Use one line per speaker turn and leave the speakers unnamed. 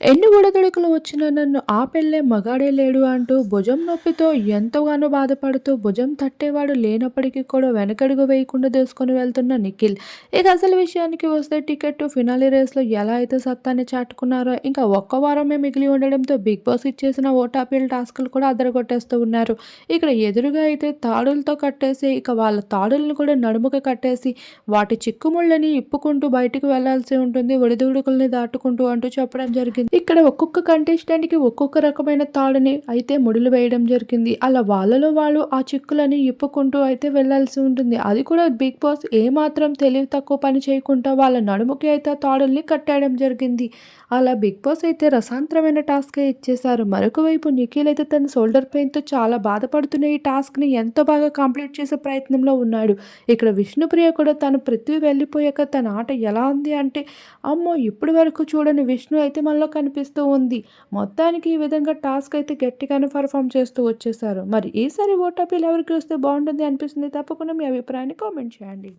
ఎన్ని ఒడిదుడుకులు వచ్చినా నన్ను ఆపెళ్ళే మగాడే లేడు అంటూ భుజం నొప్పితో ఎంతగానో బాధపడుతూ భుజం తట్టేవాడు లేనప్పటికీ కూడా వెనకడుగు వేయకుండా దూసుకొని వెళ్తున్న నిఖిల్. ఇక అసలు విషయానికి వస్తే టికెట్ ఫినాలి రేస్లో ఎలా అయితే సత్తాన్ని చాటుకున్నారో ఇంకా ఒక్క వారమే మిగిలి ఉండడంతో బిగ్ బాస్ ఇచ్చేసిన ఓటాపిల్ టాస్క్లు కూడా అదరగొట్టేస్తూ ఉన్నారు. ఇక్కడ ఎదురుగా అయితే తాడులతో కట్టేసి ఇక వాళ్ళ తాడులను కూడా నడుముక కట్టేసి వాటి చిక్కుముళ్ళని ఇప్పుకుంటూ బయటికి వెళ్ళాల్సి ఉంటుంది ఒడిదుడుకుల్ని దాటుకుంటూ అంటూ చెప్పడం జరిగింది. ఇక్కడ ఒక్కొక్క కంటెస్టెంట్కి ఒక్కొక్క రకమైన తాడుని అయితే ముడులు వేయడం జరిగింది. అలా వాళ్ళలో వాళ్ళు ఆ చిక్కులని ఇప్పుకుంటూ అయితే వెళ్ళాల్సి ఉంటుంది. అది కూడా బిగ్ బాస్ ఏమాత్రం తెలివి తక్కువ పని చేయకుండా వాళ్ళ నడుముకి అయితే తాడుల్ని కట్టేయడం జరిగింది. అలా బిగ్ బాస్ అయితే రసాంతరమైన టాస్క్ ఇచ్చేశారు. మరొక వైపు నిఖిల్ అయితే తన షోల్డర్ పెయిన్తో చాలా బాధపడుతున్న ఈ టాస్క్ని ఎంతో బాగా కంప్లీట్ చేసే ప్రయత్నంలో ఉన్నాడు. ఇక్కడ విష్ణుప్రియ కూడా తను పృథ్వీ వెళ్ళిపోయాక తన ఆట ఎలా ఉంది అంటే అమ్మో ఇప్పటి వరకు చూడని విష్ణు అయితే మనలో కనిపిస్తూ ఉంది. మొత్తానికి ఈ విధంగా టాస్క్ అయితే గట్టిగానే పర్ఫామ్ చేస్తూ వచ్చేసారు. మరి ఈసారి ఓటాపీలు ఎవరికి వస్తే బాగుంటుంది అనిపిస్తుంది తప్పకుండా మీ అభిప్రాయాన్ని కామెంట్ చేయండి.